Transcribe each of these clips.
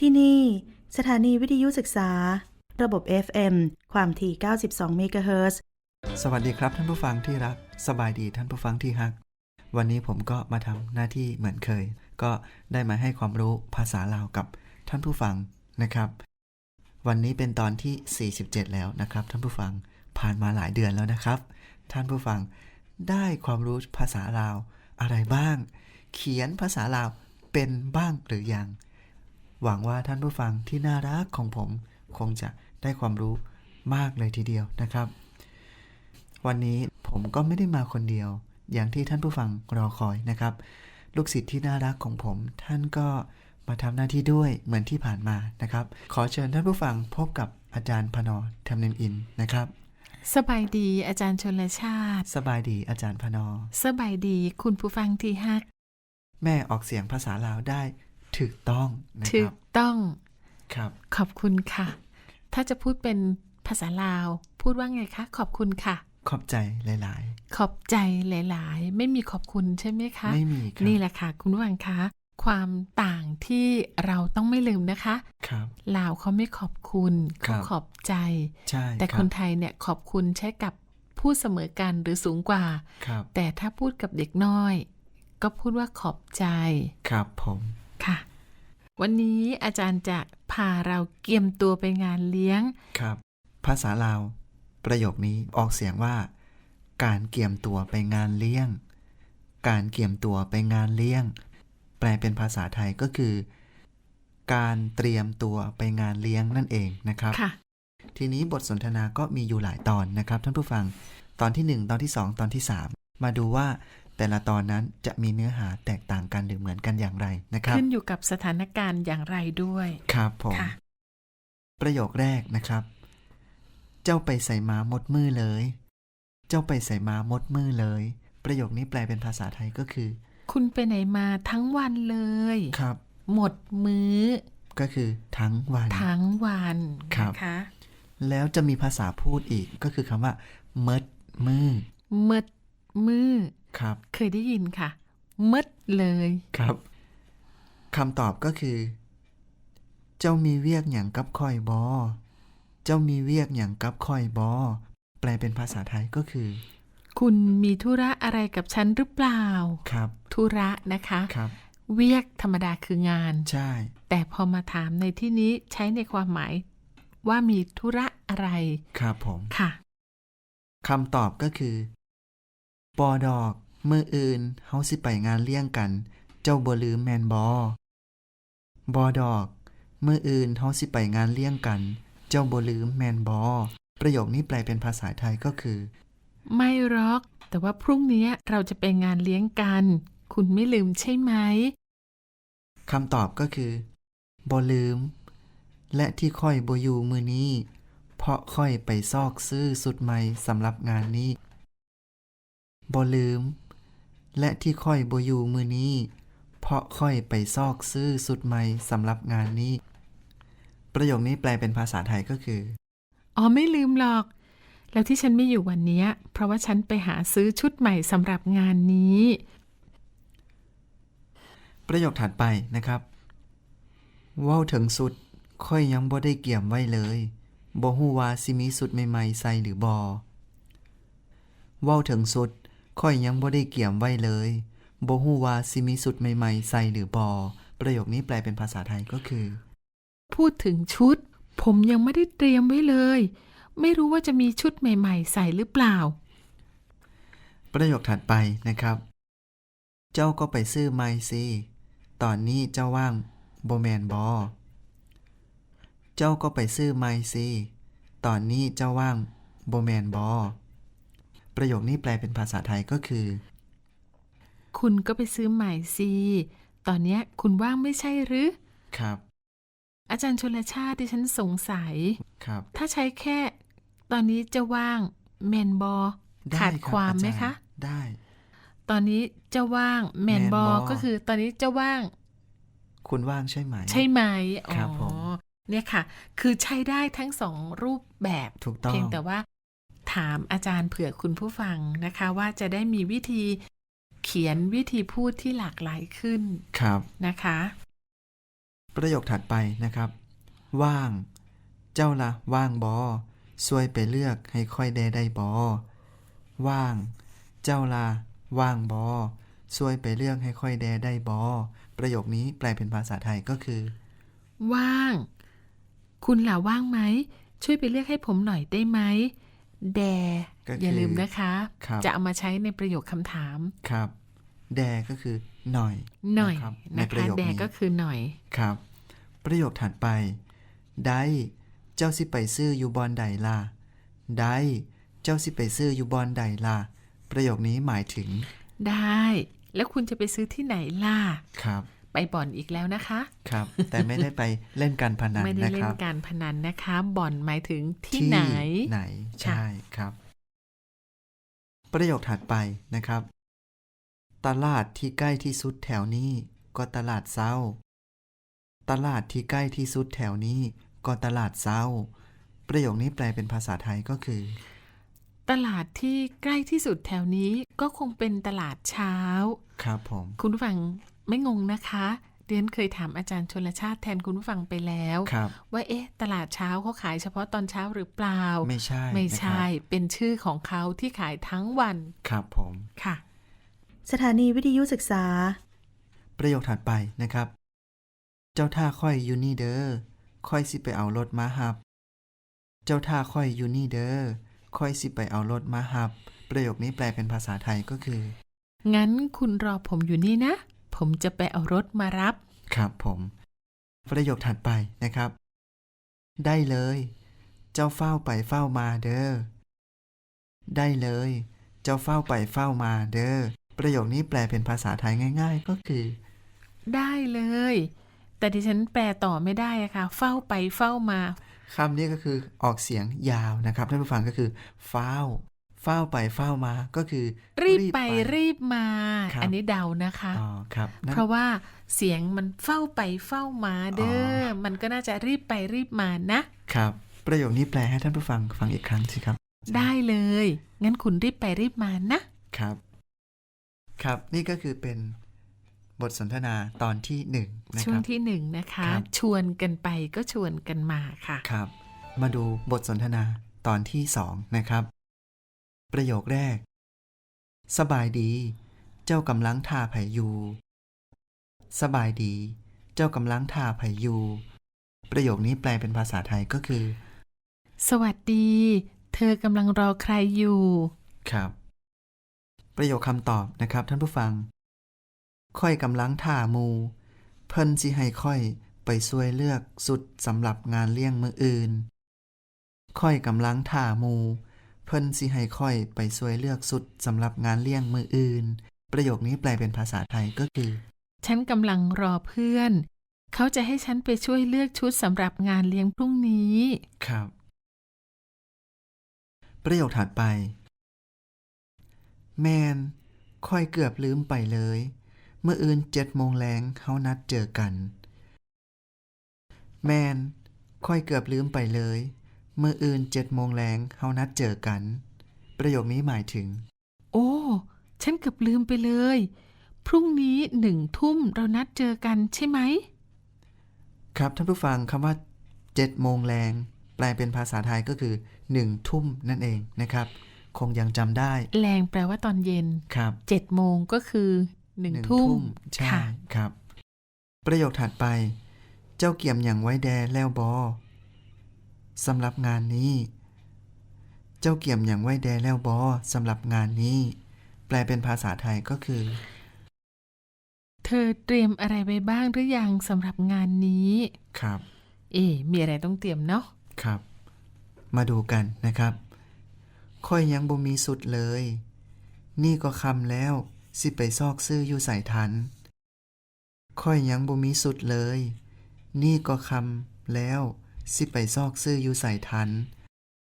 ที่นี่ สถานีวิทยุศึกษา ระบบ FM ความถี่ 92 เมกะเฮิรตซ์สวัสดีครับท่านผู้ฟังที่รัก สบายดีท่านผู้ฟังที่ฮัก วันนี้ผมก็มาทำหน้าที่เหมือนเคย ก็ได้มาให้ความรู้ภาษาลาวกับท่านผู้ฟังนะครับ วันนี้เป็นตอนที่ 47 แล้วนะครับท่านผู้ฟัง ผ่านมาหลายเดือนแล้วนะครับ ท่านผู้ฟังได้ความรู้ภาษาลาวอะไรบ้าง เขียนภาษาลาวเป็นบ้างหรือยัง หวังว่าท่านผู้ฟังที่น่ารักของผมคงจะได้ความรู้มากเลยทีเดียวนะครับ วันนี้ผมก็ไม่ได้มาคนเดียว อย่างที่ท่านผู้ฟังรอคอยนะครับ ลูกศิษย์ที่น่ารักของผม ท่านก็มาทำหน้าที่ด้วยเหมือนที่ผ่านมานะครับ ขอเชิญท่านผู้ฟังพบกับอาจารย์พนอทำเนมอินนะครับสบายดีอาจารย์ชนลชาติ สบายดีอาจารย์พนอ สบายดีคุณผู้ฟังที่ฮัก แม่ออกเสียงภาษาลาวได้ ถูกต้องนะถูครักบต้องครับ ขอบคุณค่ะ ถ้าจะพูดเป็นภาษาลาว พูดว่าไงคะ ขอบคุณค่ะ ขอบใจหลายขอบใจหลาย ๆ ไม่มีขอบคุณใช่ไหมคะๆไม่มีครับนี่แหละค่ะ คุณผู้ฟังคะความต่างที่เราต้องไม่ลืมนะคะ ครับลาวเขาไม่ขอบคุณครัเขาบขอบใจ ใช่ แต่รัคบนไทยเนี่ยขอบคุณใช้กับพูดเสมอกันหรือสูงกว่า ครับ แต่ถ้าพูดกับเด็กน้อย ก็พูดว่าขอบใจ ครับผมค่ะ วันนี้อาจารย์จะพาเราเกียมตัวไปงานเลี้ยง ครับ ภาษาลาว ประโยคนี้ออกเสียงว่า การเกี่ยมตัวไปงานเลี้ยง การเกี่ยมตัวไปงานเลี้ยง แปลเป็นภาษาไทยก็คือ การเตรียมตัวไปงานเลี้ยงนั่นเองนะครับค่ะทีนี้บทสนทนาก็มีอยู่หลายตอนนะครับท่านผู้ฟัง ตอนที่ 1 ตอนที่ 2 ตอนที่ 3 มาดูว่า แต่ละตอนนั้นจะมีเนื้อหาแตกต่างกันหรือเหมือนกันอย่างไรนะครับ ขึ้นอยู่กับสถานการณ์อย่างไรด้วย ครับผมค่ะประโยคแรกนะครับ เจ้าไปใส่ม้ามดมือเลย เจ้าไปใส่ม้ามดมือเลย ประโยคนี้แปลเป็นภาษาไทยก็คือ คุณไปไหนมาทั้งวันเลย ครับ หมดมื้อ ก็คือทั้งวัน ทั้งวันครับนะคะแล้วจะมีภาษาพูดอีกก็คือคำว่าเมดมือหมดมื้อ ครับ เคยได้ยินค่ะหมดเลยครับคำตอบก็คือ เจ้ามีเวียกอย่างกับคอยบอ เจ้ามีเวียกอย่างกับคอยบอ แปลเป็นภาษาไทยก็คือ คุณมีธุระอะไรกับฉันหรือเปล่า ครับ ธุระนะคะครับ เวียกธรรมดาคืองาน ใช่ แต่พอมาถามในที่นี้ใช้ในความหมาย ว่ามีธุระอะไร ครับผม ค่ะคำตอบก็คือ ปอดอกเมื่ออื่นเฮาสิไปงานเลี้ยงกัน เจ้าบ่ลืมแมนบอบอดอกเมื่ออื่นเฮาสิไปงานเลี้ยงกัน เจ้าบ่ลืมแมนบอประโยคนี้แปลเป็นภาษาไทยก็คือ ไม่หรอก แต่ว่าพรุ่งนี้เราจะไปงานเลี้ยงกัน คุณไม่ลืมใช่ไหมคำตอบก็คือบ่ลืม และที่ค่อยบ่อยู่มือนี้ เพราะค่อยไปซอกซื้อสุดใหม่สำหรับงานนี้บ่ลืม และที่ค่อยบ่อยู่มือนี้ เพราะค่อยไปซอกซื้อสุดใหม่สำหรับงานนี้ ประโยคนี้แปลเป็นภาษาไทยก็คือ อ๋อไม่ลืมหรอก แล้วที่ฉันไม่อยู่วันเนี้ยเพราะว่าฉันไปหาซื้อชุดใหม่สำหรับงานนี้ ประโยคถัดไปนะครับเว้าถึงสุด ค่อยยังบ่ได้เกี่ยมไว้เลยบ่ฮู้ว่าสิมีสุดใหม่ๆใส่หรือบ่เว้าถึงสุด ค่อยยังบ่ได้เกี่ยมไว้เลยบ่ฮู้ว่าสิมีสุดใหม่ๆ ใส่หรือบ่ประโยคนี้แปลเป็นภาษาไทยก็คือ พูดถึงชุด ผมยังไม่ได้เตรียมไว้เลย ไม่รู้ว่าจะมีชุดใหม่ๆ ใส่หรือเปล่า ประโยคถัดไปนะครับ เจ้าก็ไปซื้อไม้สิตอนนี้เจ้าว่างโบแมนบอเจ้าก็ไปซื้อไม้สิตอนนี้เจ้าว่างโบแมนบอ ประโยคนี้แปลเป็นภาษาไทยก็คือ คุณก็ไปซื้อใหม่สิตอนเนี้ยคุณว่างไม่ใช่หรือ ครับ อาจารย์ชนลชาติที่ฉันสงสัย ครับ ถ้าใช้แค่ ตอนนี้จะว่างแมนบอได้ขาดรับความไหมอจรย์คะ ได้ ตอนนี้จะว่างแมนบอแม่นบ่ก็คือตอนนี้จะว่าง คุณว่างใช่ไหม ใช่ไหมครับอ๋อผมเนี่ยค่ะ คือใช้ได้ทั้งสองรูปแบบ ถูกต้อง เพียงแต่ว่า ถามอาจารย์เผื่อคุณผู้ฟังนะคะว่าจะได้มีวิธีเขียนวิธีพูดที่หลากหลายขึ้นครับนะคะ ประโยคถัดไปนะครับ ว่าง เจ้าละว่างบอช่วยไปเลือกให้ค่อยได้ได้บอว่าง เจ้าละว่างบอช่วยไปเลือกให้ค่อยแดได้บอประโยคนี้แปลเป็นภาษาไทยก็คือ ว่าง คุณล่ะว่างไหม ช่วยไปเลือกให้ผมหน่อยได้ไหม แดก็คืออย่าลืมนะคะครับจะเอามาใช้ในประโยคคำถามครับ แดก็คือหน่อย หน่อยะครับในนะประคะโยคแดนี้ก็คือหน่อยครับ ประโยคถัดไป ได้เจ้าสิไปซื้ออยู่บอนใดล่ะได้เจ้าสิไปซื้ออยู่บอนใดล่ะประโยคนี้หมายถึง ได้ แล้วคุณจะไปซื้อที่ไหนล่ะครับ ไปบ่อนอีกแล้วนะคะ ครับ แต่ไม่ได้ไปเล่นการพนันไม่ได้นะเล่คนรับการพนันนะคะ บ่อนหมายถึงที่ไหนไหนใช่ครับ ประโยคถัดไปนะครับ ตลาดที่ใกล้ที่สุดแถวนี้ ก็ตลาดเศร้า ตลาดที่ใกล้ที่สุดแถวนี้ ก็ตลาดเศร้า ประโยคนี้แปลเป็นภาษาไทยก็คือ ตลาดที่ใกล้ที่สุดแถวนี้ก็คงเป็นตลาดเช้า ครับผม คุณผู้ฟัง ไม่งงนะคะเรียนเคยถามอาจารย์ชนลชาติแทนคุณผู้ฟังไปแล้วครับว่าเอ๊ะ ตลาดเช้าเขาขายเฉพาะตอนเช้าหรือเปล่า ไม่ใช่ ไม่นะคใช่รับเป็นชื่อของเขาที่ขายทั้งวัน ครับผมค่ะ สถานีวิทยุศึกษา ประโยคถัดไปนะครับ เจ้าท่าค่อยอยู่นี่เด้อค่อยสิไปเอารถมาหับ เจ้าท่าค่อยอยู่นี่เด้อค่อยสิไปเอารถมาหับ ประโยคนี้แปลเป็นภาษาไทยก็คือ งั้นคุณรอผมอยู่นี่นะ ผมจะไปเอารถมารับ ครับผม ประโยคถัดไปนะครับ ได้เลย เจ้าเฝ้าไปเฝ้ามาเด้อ ได้เลย เจ้าเฝ้าไปเฝ้ามาเด้อ ประโยคนี้แปลเป็นภาษาไทยง่าย ๆ ก็คือ ได้เลย แต่ดิฉันแปลต่อไม่ได้อะค่ะ เฝ้าไปเฝ้ามาคำนี้ก็คือออกเสียงยาวนะครับท่านผู้ฟังก็คือเฝ้า เฝ้าไปเฝ้ามาก็คือ รีบไปรีบมาครับอันนี้เดานะคะอ๋อครับนั่นเพราะว่าเสียงมันเฝ้าไปเฝ้ามาเด้อออมันก็น่าจะรีบไปรีบมานะครับ ประโยคนี้แปลให้ท่านผู้ฟังฟังอีกครั้งสิครับ ได้เลย งั้นคุณรีบไปรีบมานะครับ ครับนี่ก็คือเป็นบทสนทนาตอนที่หนึ่งนะช่ควงรับที่หนึ่งนะคะครับชวนกันไปก็ชวนกันมาค่ะครับ มาดูบทสนทนาตอนที่สองนะครับ ประโยคแรก สบายดี เจ้ากำลังทาไผอยู่สบายดี เจ้ากำลังทาไผอยู่ประโยคนี้แปลเป็นภาษาไทยก็คือ สวัสดี เธอกำลังรอใครอยู่ ครับ ประโยคคำตอบนะครับท่านผู้ฟัง ค่อยกำลังท่าหมู เพิ่นสิให้ค่อยไปช่วยเลือกสุดสำหรับงานเลี้ยงมืออื่น ค่อยกำลังท่าหมู เพิ่นสิให้ค่อยไปช่วยเลือกสุดสำหรับงานเลี้ยงมืออื่น ประโยคนี้แปลเป็นภาษาไทยก็คือ ฉันกำลังรอเพื่อน เขาจะให้ฉันไปช่วยเลือกชุดสำหรับงานเลี้ยงพรุ่งนี้ ครับ ประโยคถัดไป แมนค่อยเกือบลืมไปเลย เมื่ออื่นเจ็ดโมงแรงเขานัดเจอกัน แมนค่อยเกือบลืมไปเลย เมื่ออื่นเจ็ดโมงแรงเขานัดเจอกัน ประโยคนี้หมายถึง โอ้ ฉันเกือบลืมไปเลย พรุ่งนี้หนึ่งทุ่มเรานัดเจอกันใช่ไหม ครับท่านผู้ฟังคำว่าเจ็ดโมงแรงแปลเป็นภาษาไทยก็คือหนึ่งทุ่มนั่นเองนะครับ คงยังจำได้ แรงแปลว่าตอนเย็นครับเจ็ดโมงก็คือหนึ่งหนึ่งทุ่มใช่ค่ะครับ ประโยคถัดไป เจ้าเกี่ยมอย่างไว้แดแล้วบอ สำหรับงานนี้ เจ้าเกี่ยมอย่างไว้แดแล้วบอสำหรับงานนี้ แปลเป็นภาษาไทยก็คือ เธอเตรียมอะไรไว้บ้างหรือยังสำหรับงานนี้ ครับ เอ๊ะมีอะไรต้องเตรียมเนาะครับ มาดูกันนะครับค่อยยังบ่มีสุดเลย นี่ก็คำแล้ว สิไปซอกซื้ออยู่ใส่ทัน ค่อยยังบ่มีสุดเลย นี่ก็คำแล้ว สิไปซอกซื้ออยู่ใส่ทัน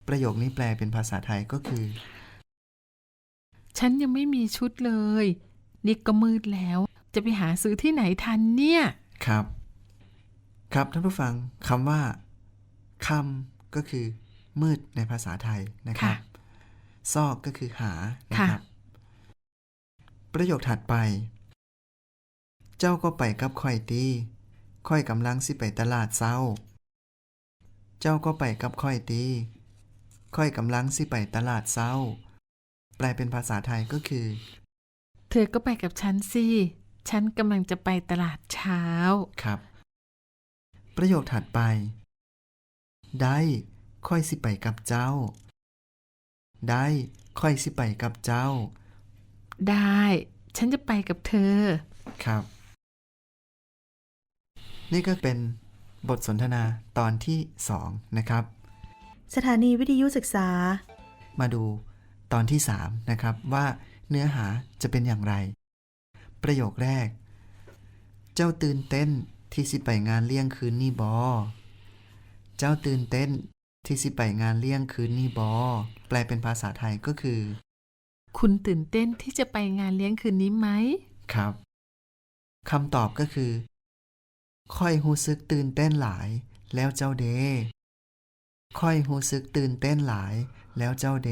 ประโยคนี้แปลเป็นภาษาไทยก็คือ ฉันยังไม่มีชุดเลย นี่ก็มืดแล้ว จะไปหาซื้อที่ไหนทันเนี่ย ครับ ครับท่านผู้ฟังคำว่าคำก็คือ มืดในภาษาไทยนะครับค่ะซอกก็คือหานะค่ะครับ ประโยคถัดไป เจ้าก็ไปกับข่อยตีค่อยกำลังสิไปตลาดเศร้า เจ้าก็ไปกับค่อยตีค่อยกำลังสิไปตลาดเศร้า แปลเป็นภาษาไทยก็คือ เธอก็ไปกับฉันสิ ฉันกำลังจะไปตลาดเช้า ครับ ประโยคถัดไป ได้ค่อยสิไปกับเจ้า ได้ค่อยสิไปกับเจ้า ได้ ฉันจะไปกับเธอ ครับ นี่ก็เป็น บทสนทนาตอนที่ 2 นะครับ สถานีวิทยุศึกษา มาดูตอนที่ 3 นะครับว่าเนื้อหาจะเป็นอย่างไร ประโยคแรก เจ้าตื่นเต้นที่สิไปงานเลี้ยงคืนนี่บอ เจ้าตื่นเต้นที่สิไปงานเลี้ยงคืนนี่บอ แปลเป็นภาษาไทยก็คือ คุณตื่นเต้นที่จะไปงานเลี้ยงคืนนี้ไหมครับคำตอบก็คือ ค่อยหูซึกตื่นเต้นหลาย แล้วเจ้าเดค่อยหูซึกตื่นเต้นหลาย แล้วเจ้าเด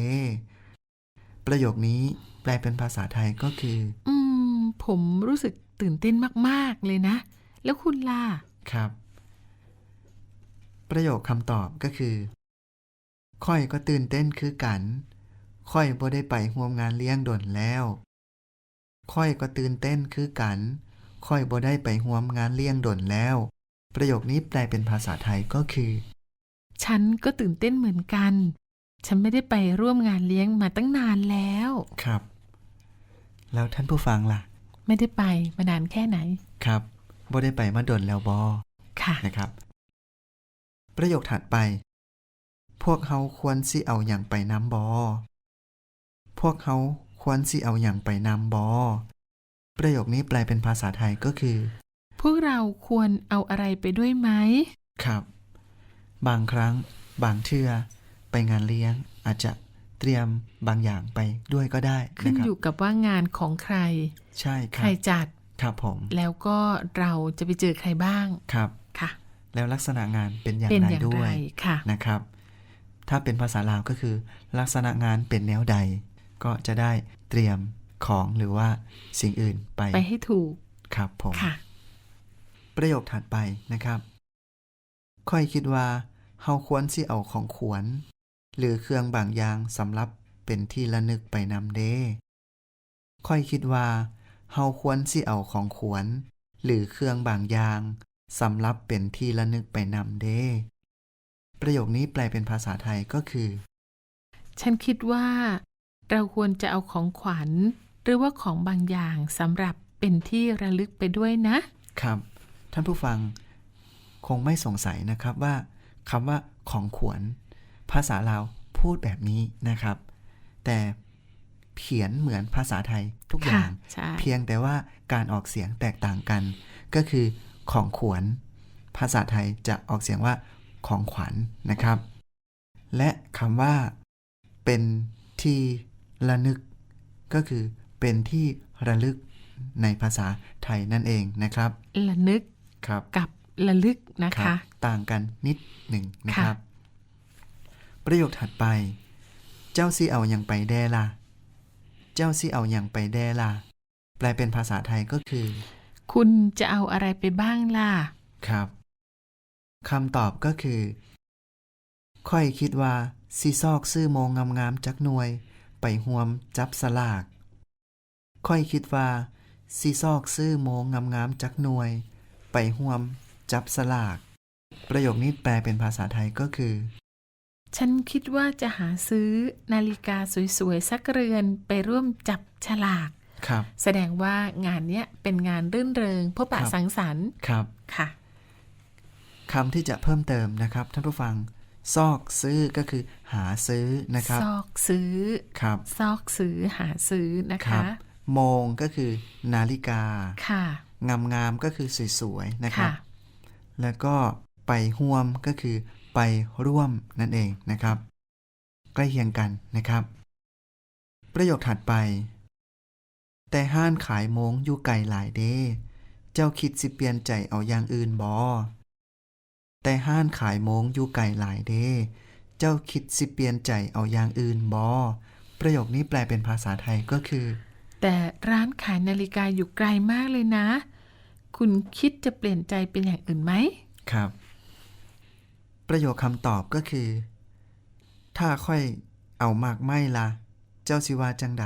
ประโยคนี้แปลเป็นภาษาไทยก็คือ อืม ผมรู้สึกตื่นเต้นมาก ๆ เลยนะ แล้วคุณล่ะ ครับ ประโยคคำตอบก็คือค่อยก็ตื่นเต้นคือกัน ค่อยบ่ได้ไปร่วมงานเลี้ยงด่วนแล้ว ค่อยก็ตื่นเต้นคือกัน ค่อยบ่ได้ไปร่วมงานเลี้ยงด่วนแล้ว ประโยคนี้แปลเป็นภาษาไทยก็คือ ฉันก็ตื่นเต้นเหมือนกัน ฉันไม่ได้ไปร่วมงานเลี้ยงมาตั้งนานแล้ว ครับ แล้วท่านผู้ฟังล่ะ ไม่ได้ไปมานานแค่ไหน ครับบ่ได้ไปมาด่วนแล้วบอค่ะนะครับ ประโยคถัดไป พวกเขาควรสิเอาอย่างไปน้ำบอพวกเขาควรสิเอาอย่างไปน้ำบอ ประโยคนี้แปลเป็นภาษาไทยก็คือ พวกเราควรเอาอะไรไปด้วยไหม ครับ บางครั้ง บางเทื่อไปงานเลี้ยง อาจจะเตรียมบางอย่างไปด้วยก็ได้ขึ้นนะครัอยู่กับว่างานของใคร ใช่คใครัรบจัด ครับผม แล้วก็เราจะไปเจอใครบ้าง ครับ ค่ะ แล้วลักษณะงานเป็นอย่างเป็นไรอย่างด้ไรวยค่ะ นะครับ ถ้าเป็นภาษาลาวก็คือ ลักษณะงานเป็นแนวใด ก็จะได้เตรียม ของหรือว่าสิ่งอื่นไปไปให้ถูกครับผมค่ะประโยคถัดไปนะครับ ค่อยคิดว่าเฮาควรสิเอาของขวัญหรือเครื่องบางอย่างสำหรับเป็นที่ระนึกไปนำเด้ค่อยคิดว่าเฮาควรสิเอาของขวัญหรือเครื่องบางอย่างสำหรับเป็นที่ระนึกไปนำเด้ประโยคนี้แปลเป็นภาษาไทยก็คือ ฉันคิดว่า เราควรจะเอาของขวัญ หรือว่าของบางอย่างสำหรับเป็นที่ระลึกไปด้วยนะ ครับ ท่านผู้ฟังคงไม่สงสัยนะครับว่าคำว่าของขวัญภาษาลาวพูดแบบนี้นะครับ แต่เขียนเหมือนภาษาไทยทุกอค่ะย่างใช่เพียงแต่ว่าการออกเสียงแตกต่างกัน ก็คือของขวัญภาษาไทยจะออกเสียงว่าของขวัญนะครับ และคำว่าเป็นที่ระลึกก็คือ เป็นที่ระลึกในภาษาไทยนั่นเองนะครับ ระนึกครับกับระลึกนะครัคะบต่างกันนิดหนึ่งนะค่ะครับ ประโยคถัดไป เจ้าซีเอาอย่างไปแด่ล่ะ เจ้าซีเอาอย่างไปแด่ล่ะ แปลเป็นภาษาไทยก็คือ คุณจะเอาอะไรไปบ้างล่ะ ครับคำตอบก็คือ ค่อยคิดว่าซีซอกซื้อโมงงามๆจักหน่วย ไปห่วมจับสลาก ค่อยคิดว่าซีซอกซื้อโมงงามๆจักหน่วย ไปห่วม จับสลาก ประโยคนี้แปลเป็นภาษาไทยก็คือ ฉันคิดว่าจะหาซื้อนาฬิกาสวยๆ สักเรือนไปร่วมจับฉลากครับ แสดงว่างานเนี้ยเป็นงานรื่นเริงพบปะครับสังสรรค์ครับค่ะคำที่จะเพิ่มเติมนะครับ ท่านผู้ฟัง ซอกซื้อก็คือ หาซื้อนะครับ ซอกซื้อครับ ซอกซื้อหาซื้อนะครัคะบ โมงก็คือนาฬิกา ค่ะงามๆก็คือสวยๆนะครับค่ะแล้วก็ไปห่วมก็คือไปร่วมนั่นเองนะครับ ใกล้เคียงกันนะครับ ประโยคถัดไป แต่ห้านขายโมงอยู่ไกลหลายเด้เจ้าคิดสิเปลี่ยนใจเอาอย่างอื่นบอแต่ห้านขายโมงอยู่ไกลหลายเด้เจ้าคิดสิเปลี่ยนใจเอาอย่างอื่นบอประโยคนี้แปลเป็นภาษาไทยก็คือ แต่ร้านขายนาฬิกาอยู่ไกลมากเลยนะ คุณคิดจะเปลี่ยนใจเป็นอย่างอื่นไหม ครับ ประโยคคำตอบก็คือ ถ้าค่อยเอามากไม่ละเจ้าสิวาจังได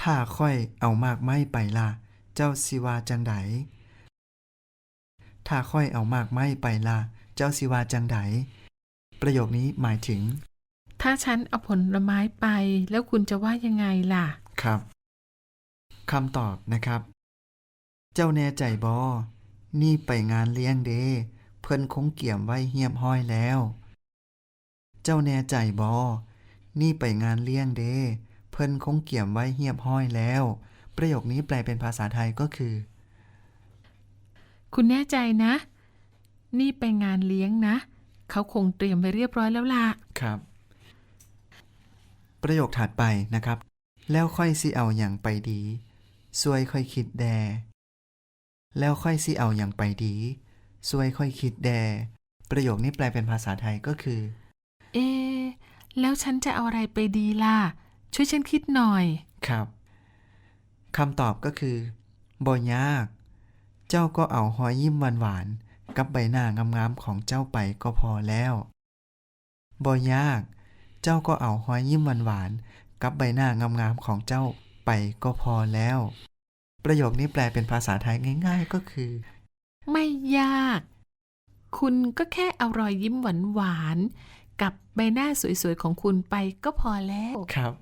ถ้าค่อยเอามากไม่ไปละเจ้าสิวาจังไดถ้าค่อยเอามากไม่ไปละเจ้าสิวาจังไดประโยคนี้หมายถึง ถ้าฉันเอาผลไม้ไป แล้วคุณจะว่ายังไงล่ะ ครับคำตอบนะครับ เจ้าแน่ใจบอ นี่ไปงานเลี้ยงเด เพิ่นคงเกี่ยมไว้เหียบห้อยแล้ว เจ้าแน่ใจบอ นี่ไปงานเลี้ยงเด เพิ่นคงเกี่ยมไว้เหียบห้อยแล้ว ประโยคนี้แปลเป็นภาษาไทยก็คือ คุณแน่ใจนะ นี่ไปงานเลี้ยงนะ เขาคงเตรียมไว้เรียบร้อยแล้วล่ะ ครับ ประโยคถัดไปนะครับ แล้วค่อยสิเอาอย่างไปดีซวยค่อยคิดแด แล้วค่อยสิเอาอย่างไปดีซวยค่อยคิดแด ประโยคนี้แปลเป็นภาษาไทยก็คือ เอ๊ะแล้วฉันจะเอาอะไรไปดีล่ะ ช่วยฉันคิดหน่อย ครับคำตอบก็คือบ่ยาก เจ้าก็เอาหอยยิ้มหวานๆกับใบหน้างามๆของเจ้าไปก็พอแล้วบ่ยาก เจ้าก็เอาหอยยิ้มหวานๆกับใบหน้างามๆของเจ้าไปก็พอแล้ว ประโยคนี้แปลเป็นภาษาไทยง่าย ๆก็คือ ไม่ยาก คุณก็แค่เอารอยยิ้มหวานๆกับใบหน้าสวยๆของคุณไปก็พอแล้วครับ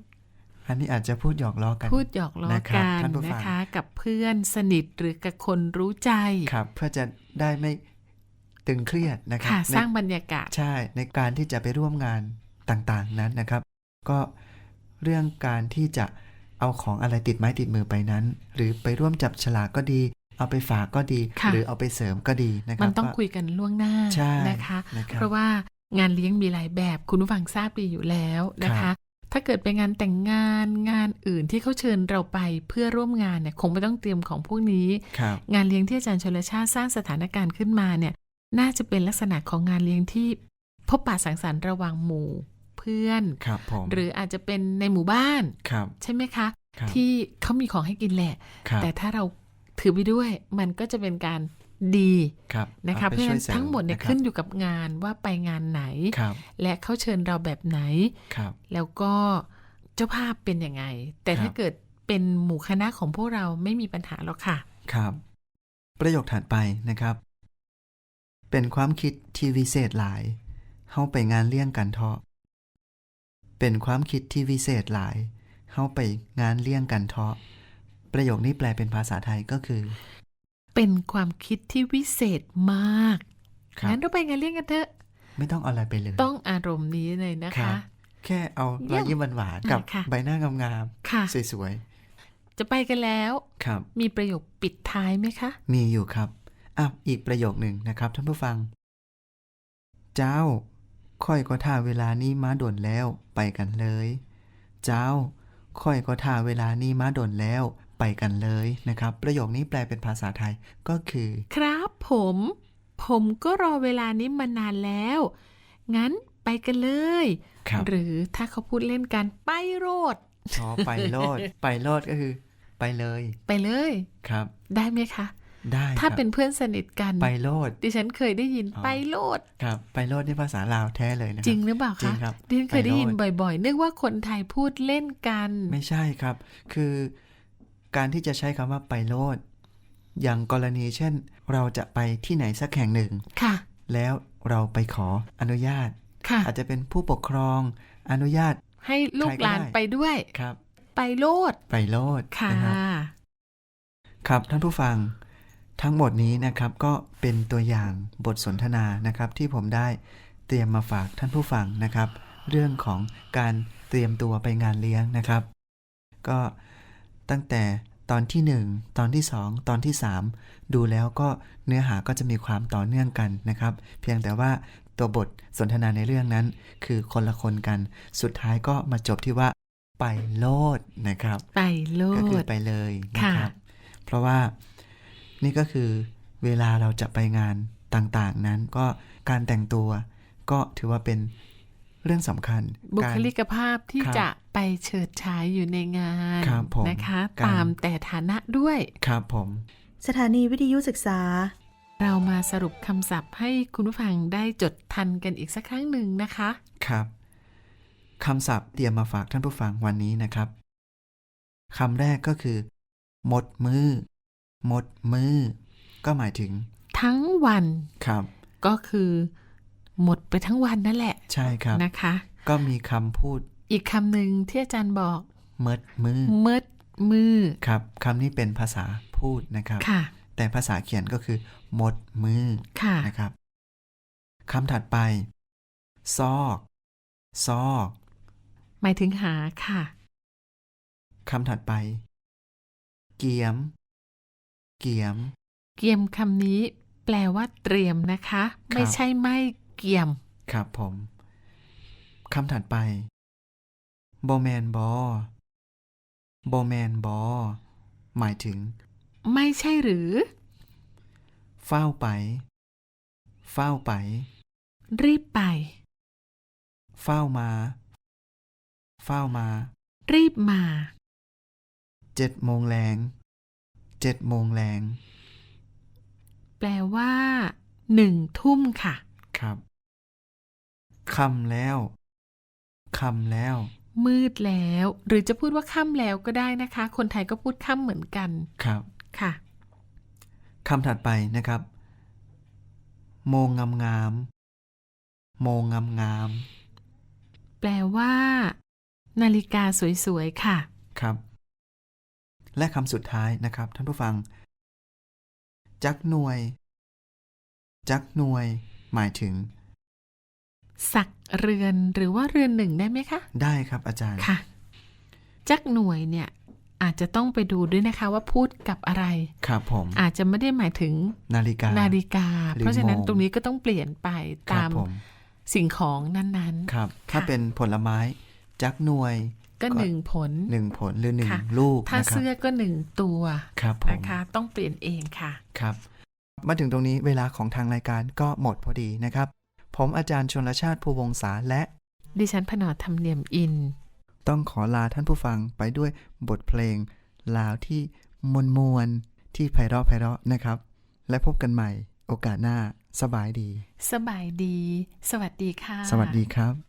อันนี้อาจจะพูดหยอกล้อกัน พูดหยอกล้อนะครับกันท่านผู้ฟังนะคะกับเพื่อนสนิทหรือกับคนรู้ใจครับ เพื่อจะได้ไม่ตึงเครียดนะครัค่ะในสร้างบรรยากาศใช่ในการที่จะไปร่วมงาน ต่างๆนั้นนะครับ ก็เรื่องการที่จะเอาของอะไรติดไม้ติดมือไปนั้น หรือไปร่วมจับฉลากก็ดี เอาไปฝากก็ดีค่ะหรือเอาไปเสริมก็ดีนะครัมับนต้องว่าคุยกันล่วงหน้าใช่นะคะนะครับเพราะว่างานเลี้ยงมีหลายแบบคุณผู้ฟังทราบดีอยู่แล้วนะครัคะบถ้าเกิดเป็นงานแต่งงานงานอื่นที่เขาเชิญเราไปเพื่อร่วมงานเนี่ยคงไม่ต้องเตรียมของพวกนี้ครับงานเลี้ยงที่อาจารย์ชลชาติสร้างสถานการณ์ขึ้นมาเนี่ย น่าจะเป็นลักษณะของงานเลี้ยงที่พบปะสังสรรค์ระหว่างหมู่เพื่อนครับผมหรืออาจจะเป็นในหมู่บ้านครับใช่ไหมคะครับที่เขามีของให้กินแหละครับแต่ถ้าเราถือไปด้วยมันก็จะเป็นการดีครับนะคะอเพไปราะฉะช่วนั้ยนสริมทั้งหมดเนี่ยะครับขึ้นอยู่กับงานว่าไปงานไหนครับและเขาเชิญเราแบบไหนครับแล้วก็เจ้าภาพเป็นยังไง แต่ครับถ้าเกิดเป็นหมู่คณะของพวกเราไม่มีปัญหาหรอกค่ะครับ ประโยคถัดไปนะครับ เป็นความคิดที่วิเศษหลายเข้าไปงานเลี้ยงกันเถาะ เป็นความคิดที่วิเศษหลาย เข้าไปงานเลี้ยงกันเถาะ ประโยคนี้แปลเป็นภาษาไทยก็คือ เป็นความคิดที่วิเศษมากครับงั้นเราไปงานเลี้ยงกันเถอะ ไม่ต้องเอาอะไรไปเลย ต้องอารมณ์นี้เลยนะครัคะบแค่เอารเยี่อยยมยิ้มหวานๆกับค่ะใบหน้างามค่ะๆสวยจะไปกันแล้วๆครับ มีประโยคปิดท้ายไหมคะ มีอยู่ครับอะอีกประโยคหนึ่งนะครับท่านผู้ฟัง เจ้า ค่อยก็ท่าเวลานี้มาด่วนแล้วไปกันเลย เจ้า ค่อยก็ท่าเวลานี้มาด่วนแล้วไปกันเลยนะครับ ประโยคนี้แปลเป็นภาษาไทยก็คือ ครับผม ผมก็รอเวลานี้มานานแล้ว งั้นไปกันเลยครับหรือถ้าเขาพูดเล่นกันไปโรดอ๋อไปโลดไปโลดก็คือ ไปเลย ไปเลย ครับ ได้ไหมคะ ได้ถ้าครับเป็นเพื่อนสนิทกันไปโลดดิฉันเคยได้ยินอ๋อไปโลดครับ ไปโลดนี่ภาษาลาวแท้เลยนะคจรัริบงหรือเปล่าจริคะงครับดิฉันเคยได้ยินไปโลดบ่อยๆนึกว่าคนไทยพูดเล่นกัน ไม่ใช่ครับ คือการที่จะใช้คำว่าไปโลด อย่างกรณีเช่น เราจะไปที่ไหนสักแห่งหนึ่งค่ะ แล้วเราไปขออนุญาตค่ะอาจจะเป็นผู้ปกครองอนุญาต ให้ลูกหลานใครก็ได้ไปด้วยครับ ไปโลด ไปโลดค่ะนะครับครับท่านผู้ฟัง ทั้งหมดนี้นะครับก็เป็นตัวอย่างบทสนทนานะครับที่ผมได้เตรียมมาฝากท่านผู้ฟังนะครับ เรื่องของการเตรียมตัวไปงานเลี้ยงนะครับ ก็ตั้งแต่ตอนที่ 1 ตอนที่ 2 ตอนที่ 3 ดูแล้วก็เนื้อหาก็จะมีความต่อเนื่องกันนะครับ เพียงแต่ว่าตัวบทสนทนาในเรื่องนั้น คือคนละคนกัน สุดท้ายก็มาจบที่ว่าไปโลดนะครับ ไปโลก็คือดไปเลยนะค่ะครับ เพราะว่า นี่ก็คือเวลาเราจะไปงานต่างๆ นั้นก็การแต่งตัวก็ถือว่าเป็นเรื่องสำคัญ บุการคลิกภาพที่ครับจะไปไปเฉิดฉายอยู่ในงานครับผมนะคะการตามแต่ฐานะด้วยครับผม สถานีวิทยุศึกษา เรามาสรุปคำศัพท์ให้คุณผู้ฟังได้จดทันกันอีกสักครั้งหนึ่งนะคะ ครับคำศัพท์เตรียมมาฝากท่านผู้ฟังวันนี้นะครับคำแรกก็คือ หมดมือ หมดมือ ก็หมายถึง ทั้งวันครับ ก็คือหมดไปทั้งวันนั่นแหละ ใช่ครับนะคะ ก็มีคำพูด อีกคำหนึ่งที่อาจารย์บอกเมิดมือเมิดมือครับคำนี้เป็นภาษาพูดนะครับค่ะ แต่ภาษาเขียนก็คือ หมดมือค่ะนะครับคำถัดไป ซอก ซอก หมายถึงหาค่ะคำถัดไป เกียม เกียม เกียมคำนี้แปลว่าเตรียมนะคะครับไม่ใช่ไม่เกียม ครับผมคำถัดไปโบแมนบอโบแมนบอหมายถึง ไม่ใช่หรือ เฝ้าไป เฝ้าไป รีบไป เฝ้ามา เฝ้ามา รีบมา เจ็ดโมงแรง เจ็ดโมงแรงแปลว่าหนึ่งทุ่มค่ะ ครับคำแล้วคำแล้ว มืดแล้ว หรือจะพูดว่าค่ำแล้วก็ได้นะคะ คนไทยก็พูดค่ำเหมือนกัน ครับค่ะคำถัดไปนะครับ โมงงามงามโมงงามงามแปลว่า นาฬิกาสวยๆค่ะ ครับ และคำสุดท้ายนะครับ ท่านผู้ฟัง จักหน่วย จักหน่วย หมายถึง สักเรือนหรือว่าเรือนหนึ่งได้ไหมคะ ได้ครับอาจารย์ค่ะ จักหน่วยเนี่ย อาจจะต้องไปดูด้วยนะคะว่าพูดกับอะไร ครับผม อาจจะไม่ได้หมายถึง นาฬิกา นาฬิกาหรือเพราะฉะนั้นโมงตรงนี้ก็ต้องเปลี่ยนไปครัตาบมผมสิ่งของนั้นครับ ถ้าค่ะเป็นผลไม้ จักหน่วยๆ ก็หนึ่งผลหนึ่งผลหรือหนึ่งค่ะลูกถ้านะครับเสื้อก็หนึ่งตัวครับผมนะคะต้องเปลี่ยนเองค่ะครับ มาถึงตรงนี้เวลาของทางรายการก็หมดพอดีนะครับ ผมอาจารย์ชนลชาติภูวงศาและ ดิฉันพนอธรรมเนียมอิน ต้องขอลาท่านผู้ฟังไปด้วยบทเพลง ลาวที่มวลมวลๆที่ไพเราะไพเราะนะครับ และพบกันใหม่โอกาสหน้า สบายดี สบายดี สวัสดีค่ะ สวัสดีครับ